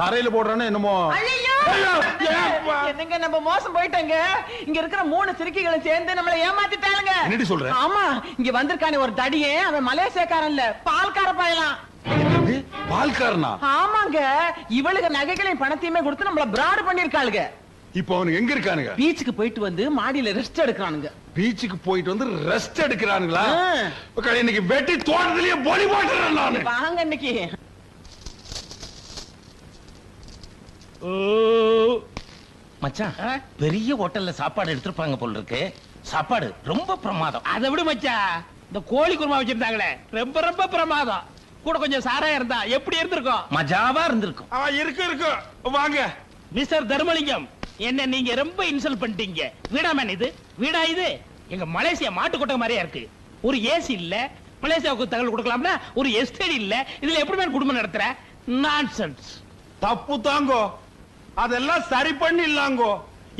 தரையில போடுறானே என்னமோ. என்னங்க நம்ம மோசம் போயிட்டோங்க. இங்க இருக்கிற மூணு சிறுக்கிகளும் சேர்ந்து நம்மள ஏமாத்திட்டாளுங்க. என்னடி சொல்ற? ஆமா இங்க வந்திருக்கானே ஒரு தடியே அவன் மலேசியக்காரன் இல்ல பால்கார பயலாம்? பால்காரனா? ஆமாங்க இவளுக்கு நகைகளையும் பணத்தையுமே கொடுத்து நம்மள பிராடு பண்ணிருக்காளுங்க இப்போ அவனுக்கு எங்க இருக்கானுங்க? பீச்சுக்கு போயிட்டு வந்து மாடியில ரெஸ்ட் எடுக்கிறானுங்க. பீச்சுக்கு போயிட்டு வந்து ரெஸ்ட் எடுக்கிறானுங்களா? இன்னைக்கு வெட்டி தோட்டத்திலேயே பொலி போட்டுறேன் நானு. வாங்க இன்னைக்கு. மச்சான் பெரிய ஹோட்டல்ல சாப்பாடு எடுத்திருப்பாங்க போல இருக்கு சாப்பாடு ரொம்ப பிரமாதம். அதை விடு மச்சான் இந்த கோழி குருமா வச்சிருந்தாங்களே. ரொம்ப ரொம்ப பிரமாதம். கூட கொஞ்சம் சாராயம் இருந்தா எப்படி இருந்திருக்கும்? மஜாவா இருந்திருக்கும். இருக்கு இருக்கு. வாங்க. மிஸ்டர் தர்மலிங்கம் என்ன நீங்க ரொம்ப இன்சல்ட் பண்ணிட்டீங்க. வீடா மேன் இது? வீடா இது? எங்க மலேசியா மாட்டு கொட்டை மாதிரியா இருக்கு. ஒரு ஏசி இல்ல. மலேசியாவுக்கு தகவல் கொடுக்கலாம்னா ஒரு எஸ்டேட் இல்ல. இதுல எப்படி மேன் குடும்பம் நடத்துற? நான்சென்ஸ் தப்பு தாங்கோ. அதெல்லாம் சரி பண்ணிடலாங்கோ.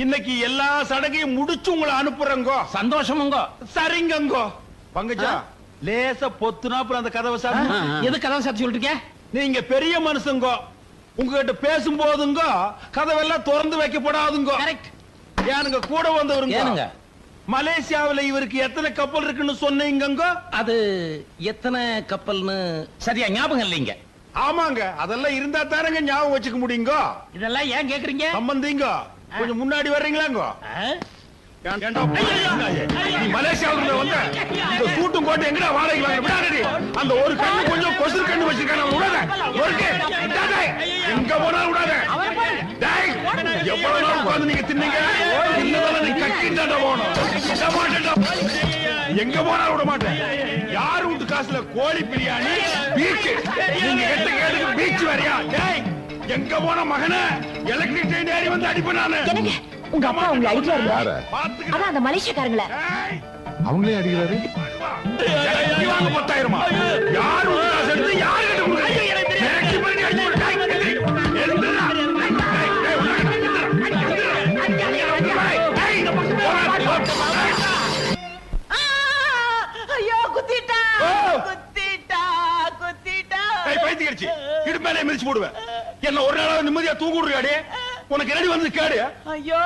இன்னைக்கு எல்லா சடகையும் முடிச்சு உங்களை அனுப்புறேங்கோ. சந்தோஷமுங்க. சரிங்கங்கோ. பங்கஜா லேசா பொத்துனாப்புல அந்த கதவை சார் எது கதவை சாத்தி சொல்லிட்டு நீங்க பெரிய மனுஷங்கோ. உங்ககிட்ட பேசும்போதுங்க கதவெல்லாம் திறந்து வைக்கப்படாதுங்க. ஏனுங்க கூட வந்தவருங்க? மலேசியாவுல இவருக்கு எத்தனை கப்பல் இருக்குன்னு சொன்னீங்கங்க? அது எத்தனை கப்பல்னு சரியா ஞாபகம் இல்லைங்க. ஆமாங்க அதெல்லாம் இருந்தா தானங்க ஞாபகம் வச்சுக்க முடியுங்க? இதெல்லாம் ஏன் கேக்குறீங்க? சம்பந்திங்க கொஞ்சம் முன்னாடி வர்றீங்களாங்க? மலேசியாவுல வந்த? இந்த சூட்டும் கோட்டை எங்கடா வாடகை விடாதடி அந்த ஒரு கண்ணு கொஞ்சம் கொசுறு கண்ணு வச்சிருக்கான விடாத. எங்க போனாலும் விடாத. எவ்வளவு நாள் உட்கார்ந்து நீங்க தின்னீங்க? இன்னும் நீ விட மாட்டேன்டா எங்க போனாலும் விட மாட்டேன். யார் வீட்டு காசுல கோழி பிரியாணி பீச் நீங்க கெட்ட கேட்டுக்கு பீச் டேய் எங்க போன மகனே? எலக்ட்ரிக் ட்ரெயின் ஏறி வந்து அடிப்பேன் நானு. உங்க அப்பா உங்களை பாத்துக்க அதான் அந்த மலேசியக்காரங்கள. அவங்களே அடிக்கிறாரு? பத்தாயிரமா? யாரு மிதிச்சு போடுவேன். என்ன ஒரு நாளாவது நிம்மதியா தூங்க விடுறியாடி உனக்கு ரெடி வந்து கேடு? ஐயோ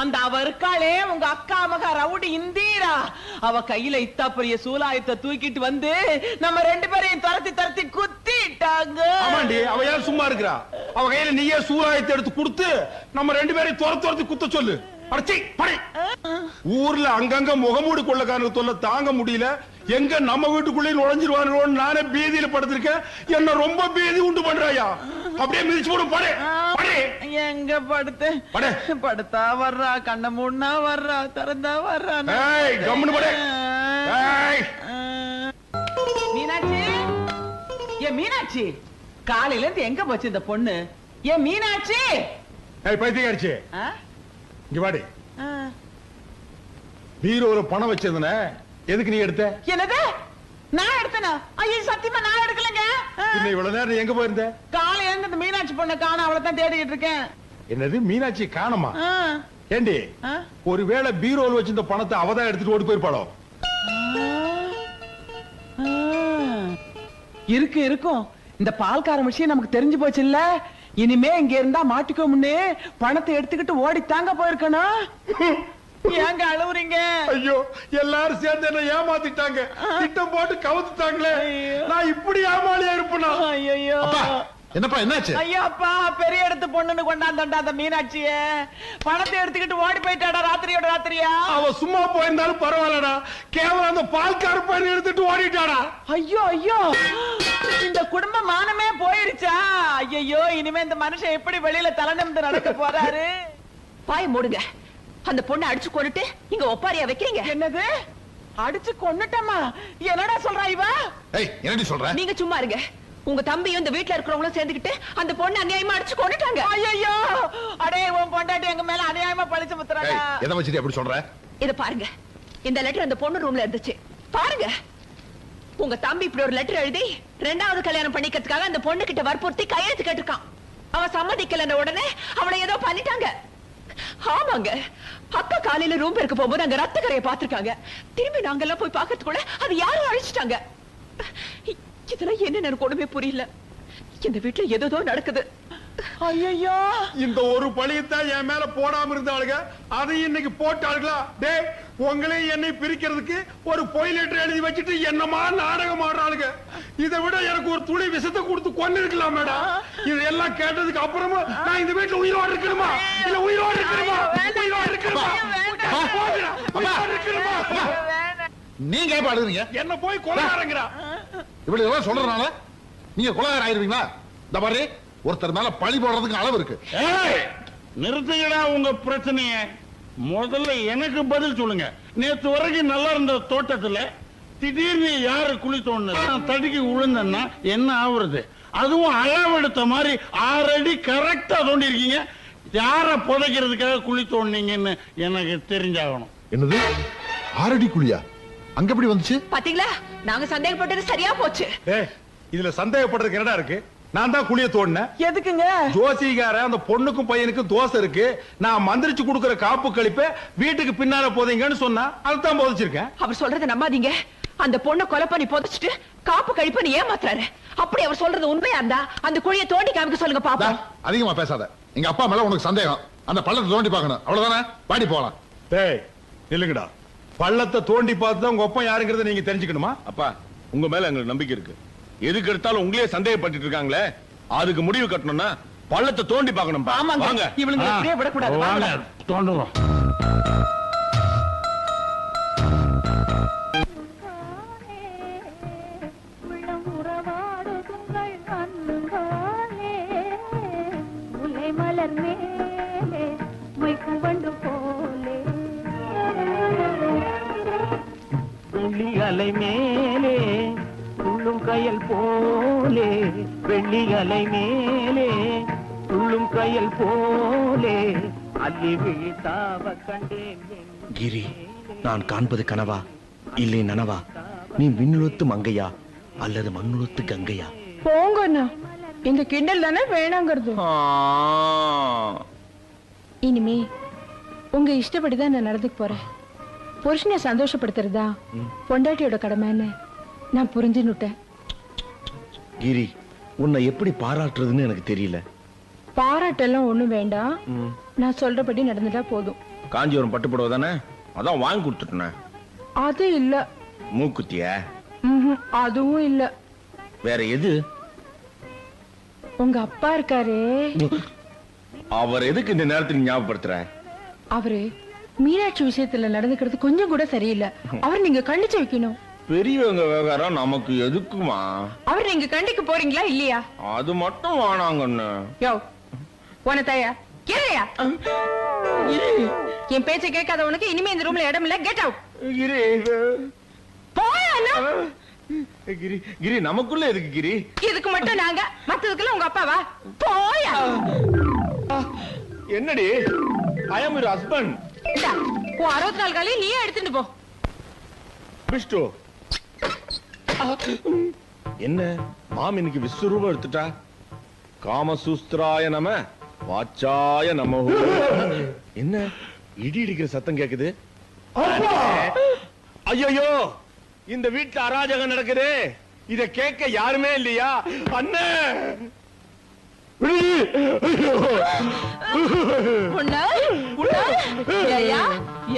அந்த அவ இருக்காளே உங்க அக்கா மகா ரவுடி இந்தீரா. அவ கையில இத்தா பெரிய சூலாயத்தை தூக்கிட்டு வந்து நம்ம ரெண்டு பேரையும் துரத்தி துரத்தி குத்திட்டாங்க. ஆமாண்டி அவ ஏன் சும்மா இருக்கிறா? அவ கையில நீயே சூறாயத்தை எடுத்து கொடுத்து நம்ம ரெண்டு பேரையும் துரத்து துரத்தி குத்த சொல்லு. அடச்சி ஊர்ல அங்கங்க முகமூடி கொள்ளக்காரங்க தொல்லை தாங்க முடியல. எங்க நம்ம வீட்டுக்குள்ளே நுழைஞ்சிருவானுங்களோன்னு நானே பீதியில படுத்திருக்கேன். என்ன ரொம்ப பீதி உண்டு பண்றாயா? அப்படியே மிதிச்சு போடும் படை. படை. எங்க படுத்து? படு. படுத்தா வர்றா கண்ண மூணா வர்றா திறந்தா வர்றா ஏய் கம்முனு படை. ஏய். மீனாட்சி? ஏ மீனாட்சி காலையில இருந்து எங்க போச்சு இந்த பொண்ணு? ஏ மீனாட்சி? ஏய் பைத்தியக்காரச்சி. ஆ? இங்க வாடி. பீரோல பணம் வச்சிருந்தன எதுக்கு நீ எடுத்த? என்னது? நான் எடுத்தனா? ஐயோ சத்தியமா நான் எடுக்கலங்க. இன்னும் இவ்வளவு நேரம் எங்க போயிருந்த? காலையில இருந்து இந்த மீனாட்சி பொண்ணை காண அவளை தான் தேடிக்கிட்டு இருக்கேன். என்னது மீனாட்சி காணமா. ஏண்டி? ஒருவேளை பீரோல் வச்சிருந்த பணத்தை அவதான் எடுத்துட்டு ஓடி போயிருப்பாளோ. இருக்கு இருக்கும். இந்த பால்கார விஷயம் நமக்கு தெரிஞ்சு போச்சு இல்ல இனிமே இங்க இருந்தா மாட்டிக்கோமுன்னு பணத்தை எடுத்துக்கிட்டு ஓடி தாங்க போயிருக்கணும் ஏங்க அழுவுறீங்க? ஐயோ எல்லாரும் சேர்ந்து என்ன ஏமாத்திட்டாங்க. திட்டம் போட்டு கவுத்துட்டாங்களே. நான் இப்படி ஏமாளியா இருப்பேனா? ஐயோ என்னப்பா என்னாச்சு? ஐயோ அப்பா பெரிய இடத்து பொண்ணுன்னு கொண்டாந்தண்டா அந்த மீனாட்சிய. பணத்தை எடுத்துக்கிட்டு ஓடி போயிட்டாடா ராத்திரியோட ராத்திரியா? அவ சும்மா போயிருந்தாலும் பரவாயில்லடா. கேவலம் அந்த பால்கார பையன் எடுத்துட்டு ஓடிட்டாடா. ஐயோ ஐயோ. இந்த குடும்ப மானமே போயிருச்சா? ஐயோ இனிமே இந்த மனுஷன் எப்படி வெளியில தலை நிமிர்ந்து நடக்க போறாரு? பாய மூடுங்க. அந்த பொண்ணை அடிச்சு கொண்டுட்டு இங்க ஒப்பாரியா வைக்கிறீங்க? என்னது? அடிச்சு கொன்னுட்டமா என்னடா சொல்றா இவ? ஏய் என்னடி சொல்ற? நீங்க சும்மா இருங்க. உங்க தம்பியும் இந்த வீட்ல இருக்கிறவங்களும் சேர்ந்துக்கிட்டு அந்த பொண்ணை அநியாயமா அடிச்சு கொண்டுட்டாங்க ஐயோ அடே உன் பொண்டாட்டி எங்க மேல அநியாயமா பழிச்சு முத்துறாடா எதை வச்சுட்டு எப்படி சொல்ற? இத பாருங்க. இந்த லெட்டர் அந்த பொண்ணு ரூம்ல இருந்துச்சு. பாருங்க. உங்க தம்பி இப்படி ஒரு லெட்டர் எழுதி ரெண்டாவது கல்யாணம் பண்ணிக்கிறதுக்காக அந்த பொண்ணு கிட்ட வற்புறுத்தி கையெழுத்து கேட்டிருக்கான். அவன் சம்மதிக்கலன்ற உடனே அவளை ஏதோ பண்ணிட்டாங்க. ஆமாங்க. அக்கா காலையில ரூம் இருக்க போகும்போது அங்க ரத்த கரையை பார்த்திருக்காங்க. திரும்பி நாங்கெல்லாம் போய் பார்க்கறதுக்குள்ள அது யாரும் அழிச்சிட்டாங்க. இதெல்லாம் என்ன எனக்கு ஒண்ணுமே புரியல? இந்த வீட்டுல ஏதோ நடக்குது. ஐயோ இந்த ஒரு பழியத்தான் என் மேல போடாம இருந்தாளுங்க. அதை இன்னைக்கு போட்டாளுங்களா? டேய் உங்களையும் என்னை பிரிக்கிறதுக்கு ஒரு பொய் லெட்டர் எழுதி வச்சுட்டு என்னமா நாடகம் ஆடுறாளுங்க? இதை விட எனக்கு ஒரு துளி விஷத்தை கொடுத்து கொண்டு இருக்கலாம் மேடம். இதெல்லாம் கேட்டதுக்கு அப்புறமா நான் இந்த வீட்டுல உயிரோடு இருக்கணுமா? இல்ல உயிரோடு இருக்கணுமா? உயிரோடு இருக்கணுமா? போங்கடா, உயிரோடு இருக்கணுமா? நீங்க பாடுறீங்க என்ன போய் கொலைகாரங்கிறா இப்படி இதெல்லாம் சொல்றதுனால நீங்க கொலகார ஆயிருவீங்களா? இந்த மாதிரி ஒருத்தர் மேல பழி போடுறதுக்கு அளவு இருக்கு. ஏய், நிறுத்துங்கடா உங்க பிரச்சனைய. முதல்ல எனக்கு பதில் சொல்லுங்க. நேத்து வரைக்கும் நல்லா இருந்த தோட்டத்துல திடீர்னு யாரு குழி தோணுது நான் தடுக்கி விழுந்தேன்னா என்ன ஆகுறது அதுவும் அளவெடுத்த மாதிரி ஆறு அடி கரெக்டா தோண்டி இருக்கீங்க யார புதைக்கிறதுக்காக குழி தோண்டினீங்கன்னு எனக்கு தெரிஞ்சாகணும். என்னது? ஆறடி குழியா? அங்க எப்படி வந்துச்சு? பாத்தீங்களா? நாங்க சந்தேகப்பட்டது சரியா போச்சு. இதுல சந்தேகப்படுறதுக்கு என்னடா இருக்கு? நான் தான் குழிய தோண்டினேன். எதுக்குங்க? ஜோசிகார அந்த பொண்ணுக்கும் பையனுக்கும் தோசை இருக்கு. நான் மந்திரிச்சு கொடுக்கிற காப்பு கழிப்பை வீட்டுக்கு பின்னால போதீங்கன்னு சொன்னா அதுதான் போதிச்சிருக்கேன். அவர் சொல்றத நம்பாதீங்க. அந்த பொண்ணை கொலை பண்ணி புதைச்சிட்டு காப்பு கழிப்புன்னு ஏமாத்துறாரு. அப்படி அவர் சொல்றது உண்மையா இருந்தா அந்த குழியை தோண்டி காமிக்க சொல்லுங்க டா, பாப்போம் அதிகமா பேசாத. எங்க அப்பா மேல உனக்கு சந்தேகம். அந்த பள்ளத்தை தோண்டி பார்க்கணும். அவ்வளவுதானே? பாடி போலாம். டேய் நில்லுங்கடா. பள்ளத்தை தோண்டி பார்த்து தான் உங்க ஒப்பம் யாருங்கிறத நீங்க தெரிஞ்சுக்கணுமா? அப்பா உங்க மேல எங்களுக்கு நம்பிக்கை இருக்கு. எதுக்கு எடுத்தாலும் உங்களே சந்தேகப்பட்டு இருக்காங்களே? அதுக்கு முடிவு கட்டணும்னா பள்ளத்தை தோண்டி பார்க்கணும் ஆமாங்க. வாங்க. இவளுங்க அப்படியே விடக்கூடாது. வாங்க. தோண்டுவோம். மலர் மேலே வெள்ளி அலை மேலே துள்ளும் கயல் போலே வெள்ளி அலை மேலே துள்ளும் கயல் போலே அள்ளி விழித்தாவ கண்டேன் கிரி நான் காண்பது கனவா? இல்லை நனவா? நீ விண்ணுலத்து மங்கையா? அல்லது மண்ணுலத்து கங்கையா? போங்கண்ணா. இந்த கிண்டல் தானே வேணாங்கிறது. இனிமே உங்க இஷ்டப்படிதான் நான் நடந்துக்க போறேன். புருஷனை சந்தோஷப்படுத்துறதா? பொண்டாட்டியோட கடமைன்னு நான் புரிஞ்சுன்னுட்டேன். கிரி உன்னை எப்படி பாராட்டுறதுன்னு எனக்கு தெரியல. பாராட்டெல்லாம் ஒண்ணும் வேண்டாம். நான் சொல்றபடி நடந்துட்டா போதும். காஞ்சிபுரம் பட்டு புடவை தானே? அதான் வாங்கி கொடுத்துட்டேன். அது இல்ல. மூக்குத்திய? அதுவும் இல்ல. வேற எது? உங்க அப்பா இருக்காரே. அவர் எதுக்கு இந்த நேரத்துல ஞாபகப்படுத்துற? அவரு மீனாட்சி விஷயத்துல நடந்துக்கிறது கொஞ்சம் கூட சரியில்லை. அவர் நீங்க கண்டிச்சு வைக்கணும். பெரியவங்க விவகாரம் நமக்கு எதுக்குமா? அவர் நீங்க கண்டிக்க போறீங்களா இல்லையா? அது மட்டும் வேணாங்கன்னு யோ போன தாயா கேளையா என் பேச்சை கேட்காத உனக்கு இனிமே இந்த ரூம்ல இடம் இல்ல கெட் அவுட் கிரி கிரி கிரி நமக்குள்ள எதுக்கு கிரி? இதுக்கு மட்டும் நாங்க மத்ததுக்குள்ள உங்க அப்பாவா? போயா என்னடி? ஐ அம் யுவர் ஹஸ்பண்ட் உன் அறுபத்தி நாலு காலையும் நீயே எடுத்துட்டு போ. விஷ்ணு. என்ன? மாம் இன்னைக்கு விஸ்வரூபம் எடுத்துட்டா? காமசூஸ்திராய நம வாச்சாய நம என்ன? இடி இடிக்கிற சத்தம் கேக்குது. ஐயோ இந்த வீட்டுல அராஜகம் நடக்குது. இத கேட்க யாருமே இல்லையா? அண்ணன்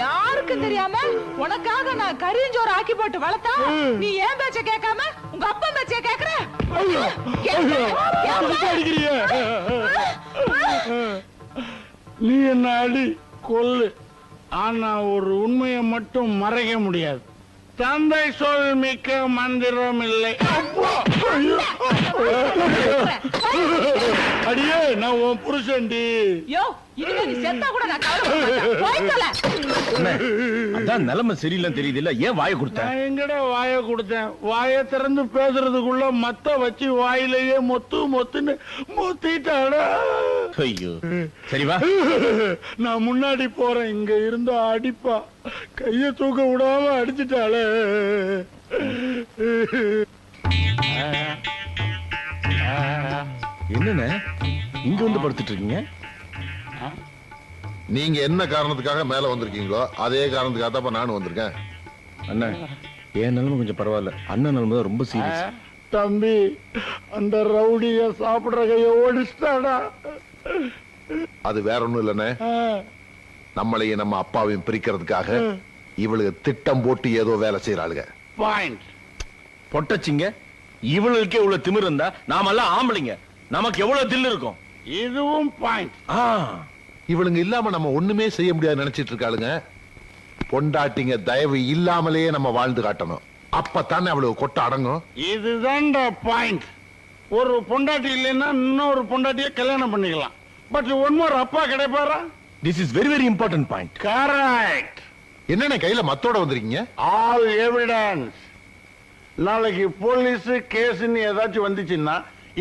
யாருக்கு தெரியாம உனக்காக நான் கரியஞ்சோறு ஆக்கி போட்டு வளர்த்தா? நீ ஏன் பேச்ச கேட்காம உங்க அப்பா பேச்ச கேக்குற நீ என்ன அடி கொல்லு. ஆனா ஒரு உண்மையை மட்டும் மறைக்க முடியாது. தந்தை சொல் மிக்க மந்திரம் இல்லை! அடியே நான் உன் புருஷன்டி. அதான் நிலைமை சரியில்லைன்னு தெரியுது இல்ல ஏன் வாய கொடுத்த? நான் எங்கடா வாயை கொடுத்தேன்? வாயை திறந்து பேசுறதுக்குள்ள மத்த வச்சு வாயிலேயே மொத்து மொத்துன்னு மொத்திட்டாடா. ஐயோ. சரி வா. நான் முன்னாடி போறேன். இங்க இருந்தா அடிப்பா. கைய தூக்க விடாம அடிச்சிட்டாளே. என்னண்ணே? இங்க வந்து படுத்துட்டு இருக்கீங்க நீங்க என்ன காரணத்துக்காக மேல வந்திருக்கீங்களோ அதே காரணத்துக்காக தான் இப்ப நானும் வந்திருக்கேன். அண்ணா என் நிலைமை கொஞ்சம் பரவாயில்ல. அண்ணன் நிலைமை தான் ரொம்ப சீரியஸ் தம்பி அந்த ரவுடிய சாப்பிடுற கைய ஓடிச்சிட்டாடா அது வேற ஒண்ணும் இல்லனே நம்மளையும் நம்ம அப்பாவையும் பிரிக்கிறதுக்காக இவளுக்கு திட்டம் போட்டு ஏதோ வேலை செய்யறாளுங்க பாயிண்ட் பொட்டச்சிங்க. இவளுக்கே இவ்வளவு திமிரு இருந்தா நாமெல்லாம் ஆம்பளைங்க. நமக்கு எவ்வளவு தில்லு இருக்கும்? இதுவும் பாயிண்ட் ஆ, இவளுங்க இல்லாம நம்ம ஒண்ணுமே செய்ய முடியாது நினைச்சிட்டு இருக்காளுங்க. பொண்டாட்டிங்க தயவு இல்லாமலேயே நம்ம வாழ்ந்து காட்டணும். அப்பத்தானே அவளுக்கு கொட்ட அடங்கும். இதுதான்டா பாயிண்ட் ஒரு பொண்டாட்டி இல்லைன்னா இன்னொரு பொண்டாட்டிய கல்யாணம் பண்ணிக்கலாம். பட் ஒன் மோர் அப்பா கிடைப்பாரா? This is very very important point correct என்னென்ன கையில மத்தோட வந்திருக்கீங்க? ஆல் எவிடன்ஸ் நாளைக்கு போலீஸ் கேஸ்ன்னு ஏதாச்சும் வந்துச்சுன்னா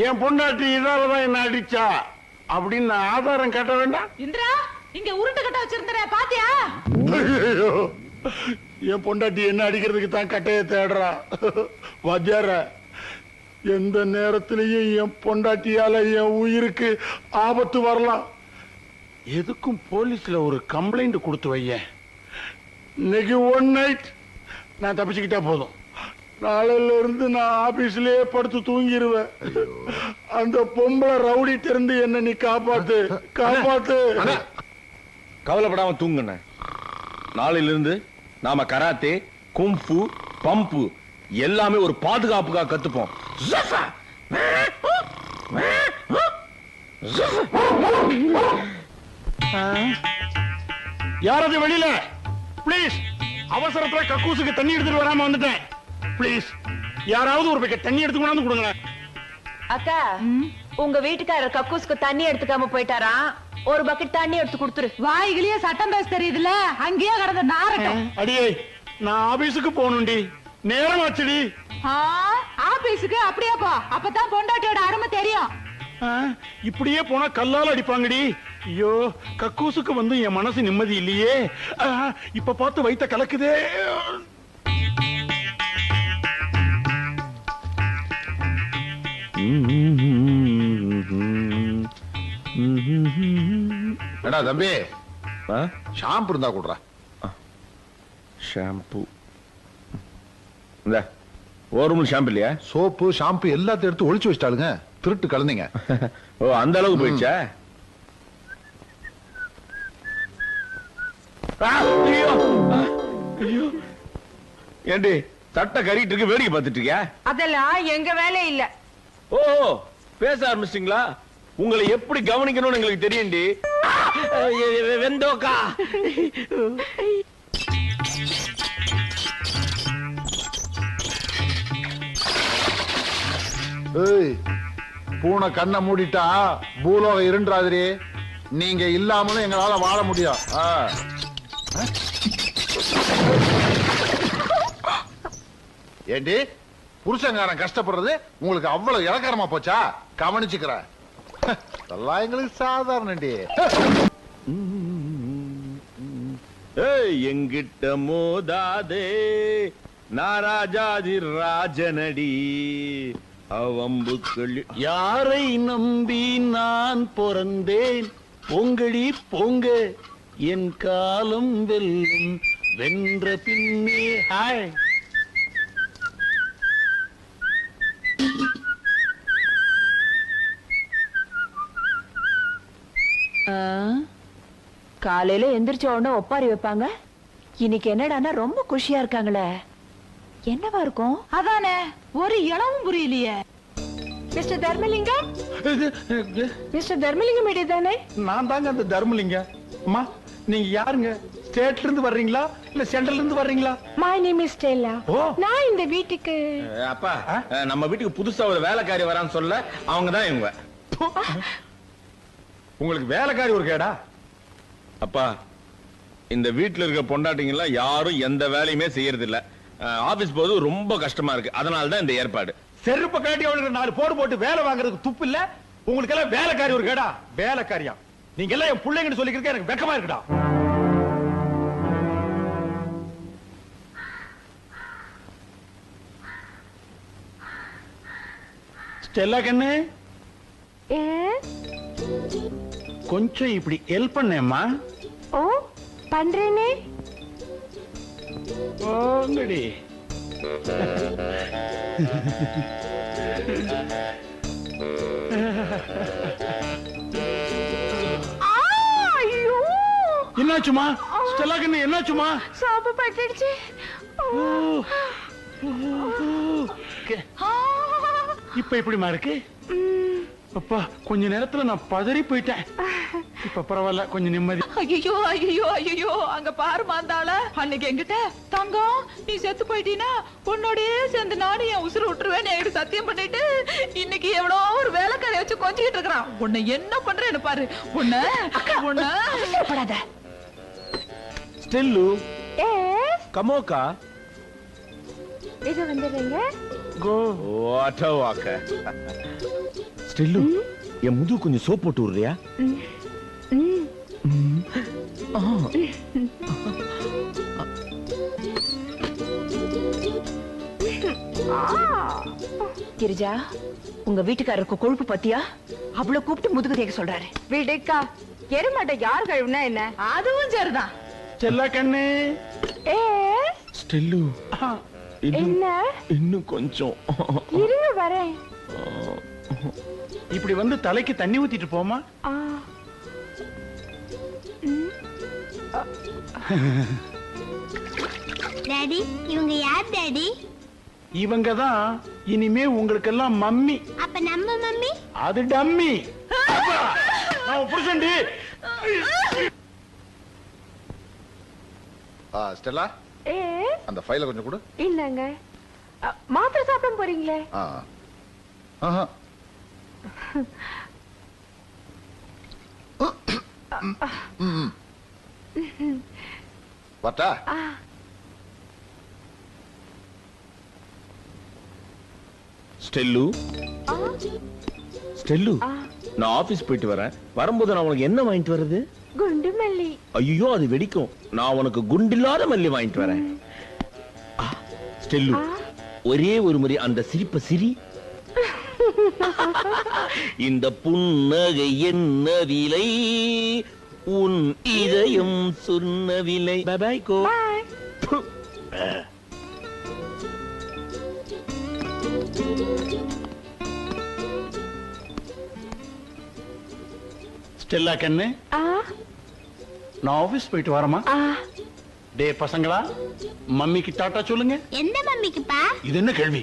என் பொண்டாட்டி இதாலதான் என்ன அடிச்சா? அப்படின்னு நான் ஆதாரம் கட்ட வேண்டாம். இந்திரா இங்க உருட்டு கட்ட வச்சிருந்தற பாத்தியா? என் பொண்டாட்டி என்ன அடிக்கிறதுக்கு தான் கட்டைய தேடுறா? வாத்தியார எந்த நேரத்திலையும் என் பொண்டாட்டியால என் உயிருக்கு ஆபத்து வரலாம். எதுக்கும் போலீஸ்ல ஒரு கம்ப்ளைண்ட் கொடுத்து வையேன் இன்னைக்கு ஒன் நைட் நான் தப்பிச்சுக்கிட்டா போதும். நாளையில இருந்து நான் ஆபீஸ்லயே படுத்து தூங்கிடுவேன் அந்த பொம்பளை ரவுடி திறந்து என்ன நீ காப்பாத்து காப்பாத்து. கவலைப்படாம தூங்குன நாளையில இருந்து நாம கராத்தே கும்பு பம்பு எல்லாமே ஒரு பாதுகாப்புக்காக கத்துப்போம். Zuffa! யாராவது வெளியில? ப்ளீஸ் அவசரத்துல கக்கூசுக்கு தண்ணி எடுத்துட்டு வராம வந்துட்டேன். ப்ளீஸ் யாராவது ஒரு பக்கெட் தண்ணி எடுத்து கொண்டாந்து கொடுங்க அக்கா உங்க வீட்டுக்காரர் கக்கூஸ்க்கு தண்ணி எடுத்துக்காம போயிட்டாரா? ஒரு பக்கெட் தண்ணி எடுத்து கொடுத்துரு. வாய்கிலேயே சட்டம் பேச தெரியுதுல அங்கேயே கடந்த நாரட்டம் அடியே நான் ஆபீஸுக்கு போகணும்டி. நேரம் ஆச்சுடி. ஆ, ஆபீஸுக்கு அப்படியே போ. அப்பதான் பொண்டாட்டியோட அருமை தெரியும். இப்படியே போனா கல்லால அடிப்பாங்கடி. ஐயோ கக்கூசுக்கு வந்து என் மனசு நிம்மதி இல்லையே. இப்ப பார்த்து வைத்த கலக்குதே. ஏடா தம்பி ஆ? ஷாம்பு இருந்தா கூடுறா. ஷாம்பு. இந்த ஒரு ரூம் ஷாம்பு இல்லையா? சோப்பு ஷாம்பு எல்லாத்தையும் எடுத்து ஒளிச்சு வச்சிட்டாளுங்க. திருட்டு கலந்தீங்க. ஓ அந்த அளவுக்கு போயிடுச்சா? ஐயோ. ஏண்டி தட்டை கறிட்டு இருக்கு வேடிக்கை பார்த்துட்டு இருக்கியா? அதெல்லாம் எங்க வேலை இல்ல. ஓ பேச ஆரம்பிச்சிட்டீங்களா? உங்களை எப்படி கவனிக்கணும்னு எங்களுக்கு தெரியும்டி. வெ- வெந்தோக்கா. ஏய் பூனை கண்ணை மூடிட்டா பூலோகம் இருண்டாதிரி நீங்க இல்லாமலும் எங்களால வாழ முடியும். ஏண்டி? புருஷங்காரன் கஷ்டப்படுறது உங்களுக்கு அவ்வளவு இலக்காரமா போச்சா? கவனிச்சுக்கிறேன் அதெல்லாம் எங்களுக்கு சாதாரணண்டி ஏய் எங்கிட்ட மோதாதே நாராஜாதி ராஜனடி. அவம்புக்கள் யாரை நம்பி நான் பிறந்தேன்? பொங்கடி பொங்க. என் காலம் வெல்லும். வென்ற பின்னே ஹாய். காலையில எந்திரிச்ச உடனே ஒப்பாரி வைப்பாங்க. இன்னைக்கு என்னடான்னா ரொம்ப குஷியா இருக்காங்களே. என்னவா இருக்கும்? அதானே ஒரு இளவும் புரியலையே. மிஸ்டர் தர்மலிங்கம்? மிஸ்டர் தர்மலிங்கம் இடையதானே நான் தாங்க அந்த தர்மலிங்க அம்மா நீங்க யாருங்க? ஸ்டேட்ல இருந்து வர்றீங்களா? இல்ல சென்ட்ரல்ல இருந்து வர்றீங்களா? My name is Stella oh. நான் இந்த வீட்டுக்கு அப்பா நம்ம வீட்டுக்கு புதுசா ஒரு வேலைக்காரி வரான்னு சொல்ல அவங்க தான் இவங்க. உங்களுக்கு வேலைக்காரி ஒரு கேடா? அப்பா இந்த வீட்டுல இருக்க பொண்டாட்டிங்க எல்லாம் யாரும் எந்த வேலையுமே செய்யறது இல்ல ஆபீஸ் போது ரொம்ப கஷ்டமா இருக்கு. அதனால தான் இந்த ஏற்பாடு. செருப்ப காட்டி அவளுக்கு நாலு போடு போட்டு வேலை வாங்குறதுக்கு துப்பு இல்ல? உங்களுக்கு எல்லாம் வேலைக்காரி ஒரு கேடா? வேலைக்காரியா? நீங்க எல்லாம் என் பிள்ளைங்கன்னு சொல்லிக்கிறதுக்கு எனக்கு வெக்கமா இருக்குடா. ஸ்டெல்லா கண்ணு. கொஞ்சம் இப்படி ஹெல்ப் பண்ணேம்மா. ஓ பண்றேனே. போங்கடி என்னாச்சுமா? ஸ்டெல்லா கண்ணு என்னாச்சுமா? சாப்பு பட்டுடுச்சு. இப்ப எப்படிமா இருக்கு? அப்பா கொஞ்ச நேரத்துல நான் பதறி போயிட்டேன். இப்ப பரவாயில்ல கொஞ்சம் நிம்மதி. ஐயோ ஐயோ ஐயோ அங்க பாரு மாந்தாள. அன்னைக்கு என்கிட்ட தங்கம் நீ செத்து போயிட்டீனா உன்னோடயே சேர்ந்து நானும் என் உசுறு விட்டுருவேன் என்கிட்ட சத்தியம் பண்ணிட்டு இன்னைக்கு எவ்வளோ ஒரு வேலைக்காரைய வச்சு கொஞ்சிக்கிட்டு இருக்கிறான். உன்னை என்ன பண்றேன்னு பாரு. உன்னை உன்னை. ஸ்டெல்லு. ஏ கமோக்கா இது வந்துடுறீங்க? கோ. வாட் அ வாக்க. ஸ்டெல்லு என் முதுகு கொஞ்சம் சோப் போட்டு விடுறியா? கிரிஜா உங்க வீட்டுக்காரருக்கு கொழுப்பு பத்தியா? அவ்வளவு கூப்பிட்டு முதுகு தேக்க சொல்றாரு. விடுக்கா. எருமாட்டை யார் கழுவுனா என்ன? அதுவும் சரிதான். செல்லா கண்ணு. ஏ? ஸ்டெல்லு. என்ன? இன்னும் கொஞ்சம். இருங்க வரேன். இப்படி வந்து தலைக்கு தண்ணி ஊத்திட்டு போமா டாடி இவங்க யார் டாடி இவங்க தான் இனிமே உங்களுக்கெல்லாம் மம்மி. அப்ப நம்ம மம்மி? அது டம்மி. நான் புருஷன்டி. ஸ்டெல்லா? ஏ? அந்த ஃபைலை கொஞ்சம் கொடு. இல்லங்க. மாத்திரை சாப்பிட போறீங்களே? ஆ. ஆஹா. வரட்டா ஸ்டெல்லு? ஸ்டெல்லு? நான் ஆபீஸ் போயிட்டு வரேன். வரும்போது நான் உனக்கு என்ன வாங்கிட்டு வர்றது? குண்டு மல்லி. ஐயோ அது வெடிக்கும். நான் உனக்கு குண்டில்லாத மல்லி வாங்கிட்டு வரேன். ஸ்டெல்லு. ஒரே ஒரு முறை அந்த சிரிப்ப சிரி. இந்த புன்னகை என்ன விலை? உன் இதயம் சொன்ன விலை. பாய் கோ பாய் ஸ்டெல்லா கண்ணு. ஆ. நான் ஆபீஸ் போயிட்டு வரமா ஆ. டே பசங்களா மம்மிக்கு டாட்டா சொல்லுங்க. எந்த மம்மிக்குப்பா இது என்ன கேள்வி?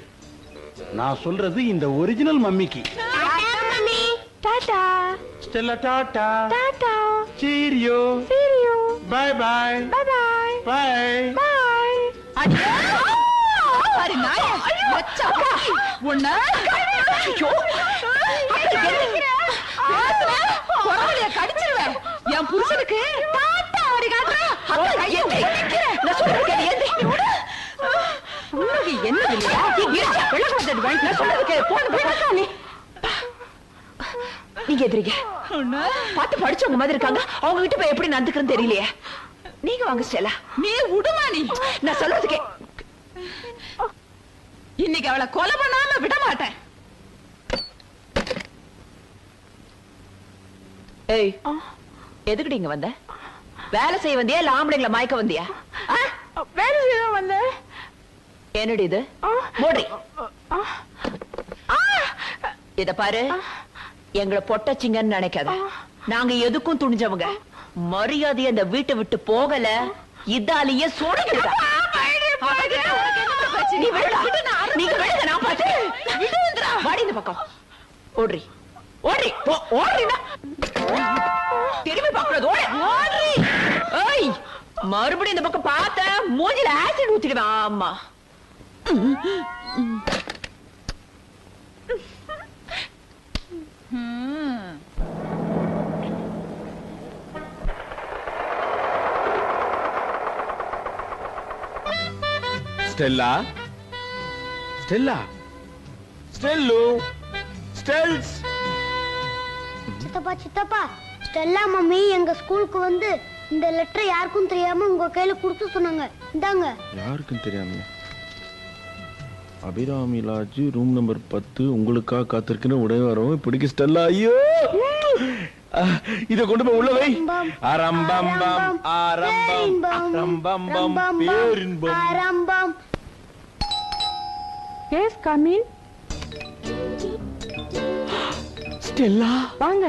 நான் சொல்றது இந்த original மம்மிக்கு. Mummy. Tata Stella tata. Tata cheerio cheerio bye bye bye bye bye bye பாரு நாயே. வச்சக்கா உன்ன. ஐயோ. குறவழிய கடிச்சிருவேன். என் புருஷனுக்கு தாத்தா அப்படி காட்டுறா. நான் சொல்றது கேளு, எந்தி. உனக்கு என்ன இல்லையா இருச்சா, வெள்ளை கலர் வாங்கி. நான் சொல்றது கேளு போன போய் நீ நீங்க எதிரிங்க பார்த்து படிச்சவங்க மாதிரி இருக்காங்க. அவங்க கிட்ட போய் எப்படி நடந்துக்கிறேன்னு தெரியலையே. நீங்க வாங்க ஸ்டெல்லா. நீ விடுமா நீ? நான் சொல்றதுக்கே இன்னைக்கு அவளை கொலை பண்ணாம விட மாட்டேன். ஏய் எதுக்குடி இங்க வந்த? வேலை செய்ய வந்தியா இல்ல ஆம்பளைங்களை மயக்க வந்தியா? வேலை செய்ய வந்தேன். என்னடி இது? ஆ! இத பாரு. எங்களை பொட்டச்சிங்கன்னு நினைக்காத. நாங்க எதுக்கும் துணிஞ்சவங்க. மரியாதையை அந்த வீட்டை விட்டு போகல. இதாலேயே சுடுகிறதா நீ விடுடா. நீங்க விடுங்க நான் பார்த்து வாடி இந்த பக்கம். ஓடுறி. ஓடுறி. போ ஓடுறினா திரும்பி பார்க்கறது ஓடு. ஓடுறி. ஏய் மறுபடியும் இந்த பக்கம் பார்த்த மூஞ்சில ஆசிட் ஊத்திடுவேன். ஆமா. ஸ்டெல்லா? ஸ்டெல்லா? ஸ்டெல்லு? ஸ்டெல்ஸ்? சித்தப்பா சித்தப்பா ஸ்டெல்லா மம்மி எங்க ஸ்கூலுக்கு வந்து இந்த லெட்டர் யாருக்கும் தெரியாம உங்க கையில கொடுத்து சொன்னாங்க. இந்தாங்க. யாருக்கும் தெரியாம அபிராமி லாட்ஜ் ரூம் நம்பர் பத்து. உங்களுக்காக காத்திருக்கிற உடனே வரும் பிடிக்க ஸ்டெல்லா. ஐயோ! இத கொண்டு போய் உள்ள வை. அரம்பம் பம் ஆரம்பம் அரம்பம் பம் பேரின்பம். ஆரம்பம் எஸ் கமின் ஸ்டெல்லா! வாங்க.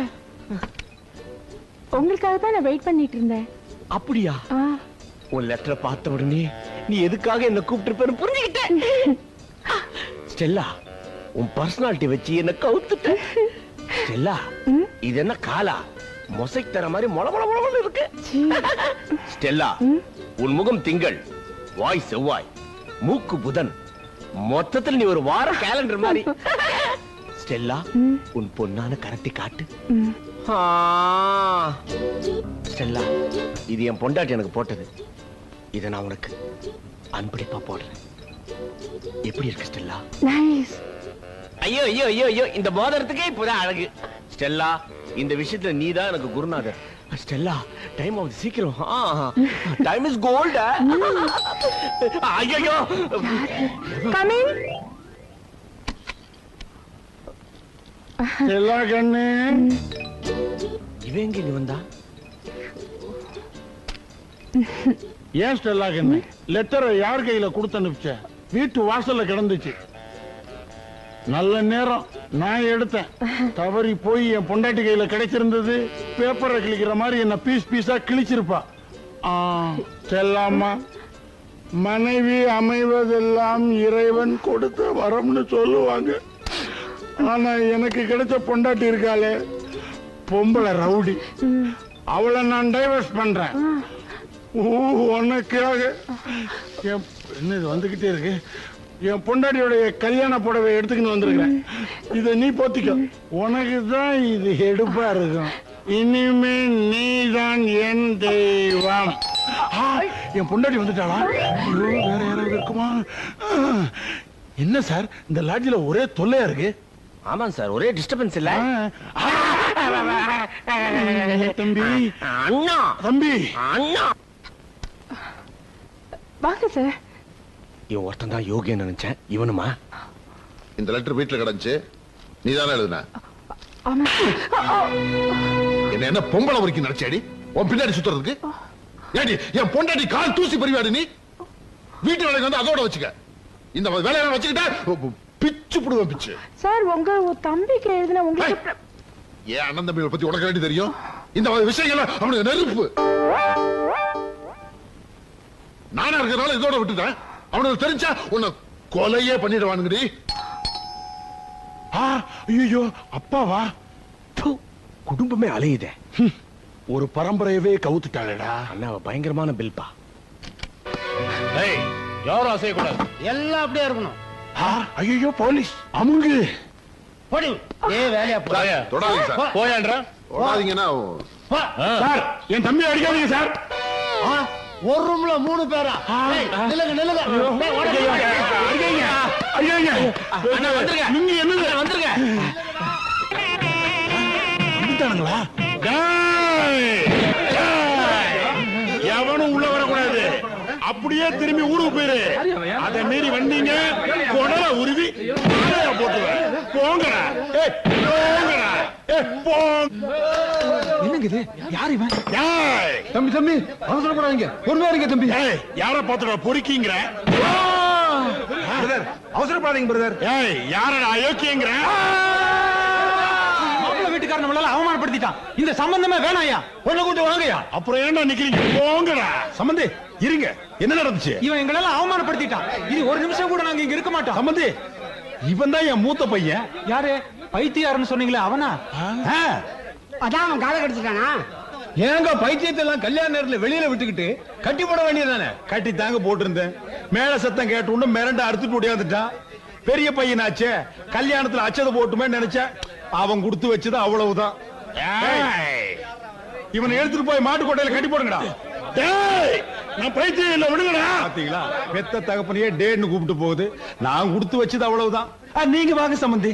உங்களுக்காக தான் நான் வெயிட் பண்ணிட்டு இருந்தேன் அப்படியா உன் லெட்டரை பார்த்த உடனே நீ எதுக்காக என்ன கூப்பிட்டு புரிஞ்சுக்கிட்டேன். ஸ்டெல்லா உன் பர்சனாலிட்டி வச்சு என்ன கவுத்துட்ட. ஸ்டெல்லா இது என்ன காலா? மொசைக் தர மாதிரி மொள மொள மொளன்னு இருக்கு. ஸ்டெல்லா உன் முகம் திங்கள் வாய் செவ்வாய் மூக்கு புதன். மொத்தத்தில் நீ ஒரு வார கேலண்டர் மாதிரி. ஸ்டெல்லா உன் பொண்ணான கரத்தை காட்டு. ஸ்டெல்லா இது என் பொண்டாட்டி எனக்கு போட்டது. இதை நான் உனக்கு அன்பளிப்பா போடுறேன். எப்படி இருக்கு ஸ்டெல்லா நைஸ் ஐயோ ஐயோ ஐயோ ஐயோ இந்த மோதிரத்துக்கே இப்பதான் அழகு. ஸ்டெல்லா இந்த விஷயத்துல நீ தான் எனக்கு குருநாதர். ஸ்டெல்லா டைம் ஆகுது சீக்கிரம். டைம் இஸ் கோல்ட் ஐயோ கமிங் எல்லா கண்ணு. இவன் எங்க இங்க வந்தா ஏன் ஸ்டெல்லா கண்ணு லெட்டரை யார் கையில கொடுத்து அனுப்பிச்ச? வீட்டு வாசல்ல கிடந்துச்சு. நல்ல நேரம். நான் எடுத்தேன். தவறி போய் என் பொண்டாட்டி கையில கிடைச்சிருந்தது பேப்பரை கிழிக்கிற மாதிரி என்ன பீஸ் பீஸா கிழிச்சிருப்பா. செல்லாமா மனைவி அமைவதெல்லாம் இறைவன் கொடுத்த வரம்னு சொல்லுவாங்க. ஆனா எனக்கு கிடைச்ச பொண்டாட்டி இருக்காளே. பொம்பளை ரவுடி. அவளை நான் டைவர்ஸ் பண்றேன். உனக்காக என் என்ன இது வந்துகிட்டே இருக்கு? என் பொண்டாட்டியோடைய கல்யாண புடவை எடுத்துக்கின்னு வந்திருக்கிறேன். இதை நீ போத்திக்க. உனக்கு தான் இது எடுப்பா இருக்கும். இனிமே நீதான் என் தெய்வம். ஆ, என் பொண்டாட்டி வந்துட்டாளா? வேற யாராவது இருக்குமா? என்ன சார்? இந்த லாட்ஜில ஒரே தொல்லையா இருக்கு? ஆமாங்க சார் ஒரே டிஸ்டர்பன்ஸ் இல்ல. தம்பி. அண்ணா. தம்பி. அண்ணா. வாங்க சார். இவன் ஒருத்தன் தான் யோகியம் நினைச்சேன். இவனுமா? இந்த லெட்டர் வீட்டுல கிடந்துச்சு. நீ தானே எழுதுன என்ன என்ன பொம்பளை வரைக்கும் நினைச்சாடி? உன் பின்னாடி சுத்துறதுக்கு? ஏடி என் பொண்டாட்டி கால் தூசி பறிவாடு நீ? வீட்டு வேலைக்கு வந்து அதோட வச்சுக்க. இந்த வேலையெல்லாம் வச்சுக்கிட்டா பிச்சு புடுவேன் பிச்சு. சார் உங்க தம்பிக்கு எழுதின உங்களுக்கு ஏன் அண்ணன் தம்பிகளை பத்தி உனக்கு வேண்டி தெரியும்? இந்த மாதிரி விஷயங்கள் அவனுக்கு நெருப்பு. நானா இருக்கிறனால இதோட விட்டுட்டேன். அவனுக்கு தெரிஞ்சா உன்னை கொலையே பண்ணிடுவானுங்கடி. ஐயோ அப்பாவா? ப்பு, குடும்பமே அலையுதே. ஒரு பரம்பரையவே கவுத்துட்டாளேடா. அண்ணா பயங்கரமான பில்பா. யாரும் அசையக்கூடாது. எல்லாம் அப்படியே இருக்கணும். ஐயோ போலீஸ். அமுங்கு. போடி. ஏ வேலையா போய தொடாதீங்க சார். போயான்றா? தொடாதீங்கன்னா சார். என் தம்பி அடிக்காதீங்க சார். ஒரு ரூம்ல மூணு பேரா? ஏய், நில்லுங்க நில்லுங்க. டேய், ஓடுங்க. அடிக்காதீங்க அடிக்காதீங்க வந்துருங்க. நீங்க என்னங்க? வந்துருங்க. வந்துட்டானுங்களா! டேய்! அப்படியே திரும்பி ஊருக்கு போயிரு. அதை மீறி வந்தீங்க. குடல உருவி தலையா போட்டுருவேன் போங்கடா. போங்கடா. என்னங்க இது? யார் இவன்? டேய்! தம்பி தம்பி அவசரப்படாதீங்க பொறுமையா இருங்க தம்பி. யார பாத்துடா பொறுக்கிங்கிற? அவசரப்படாதீங்க பிரதர். ஏய் யாரடா அயோக்கியங்கிற? அவமானப்படுத்திட்டான் இந்த சம்பந்தமே வேணாயா? பொண்ணு கூட்டு வாங்கயா? அப்புறம் ஏன்டா நிக்கிறீங்க? போங்கடா. சம்பந்தி இருங்க. என்ன நடந்துச்சு? இவன் எங்களெல்லாம் அவமானப்படுத்திட்டான். இது ஒரு நிமிஷம் கூட நாங்க இங்க இருக்க மாட்டோம். சம்பந்தி இவன் தான் என் மூத்த பையன். யாரு? பைத்தியாருன்னு சொன்னீங்களே அவனா. அதான் அவன் காலை கடிச்சிட்டானா? ஏங்க பைத்தியத்தை எல்லாம் கல்யாண நேரத்துல வெளியில விட்டுக்கிட்டு கட்டி போட வேண்டியதானே கட்டி தாங்க போட்டிருந்தேன். மேல சத்தம் கேட்டு உடனே மிரண்டு அறுத்துட்டு ஓடியாந்துட்டான். பெரிய பையனாச்சே கல்யாணத்துல அச்சதை போட்டுமே நினைச்சேன். அவன் கொடுத்து வச்சது அவ்வளவுதான். இவனை எடுத்துட்டு போய் மாட்டுக்கோட்டையில கட்டி போடுங்கடா. டேய், நான் பைத்தியம் இல்ல விடுங்கடா. பாத்தீங்களா? பெத்த தகப்பனையே டேன்னு கூப்பிட்டு போகுது. நான் கொடுத்து வச்சது அவ்வளவுதான். நீங்க வாங்க சம்பந்தி.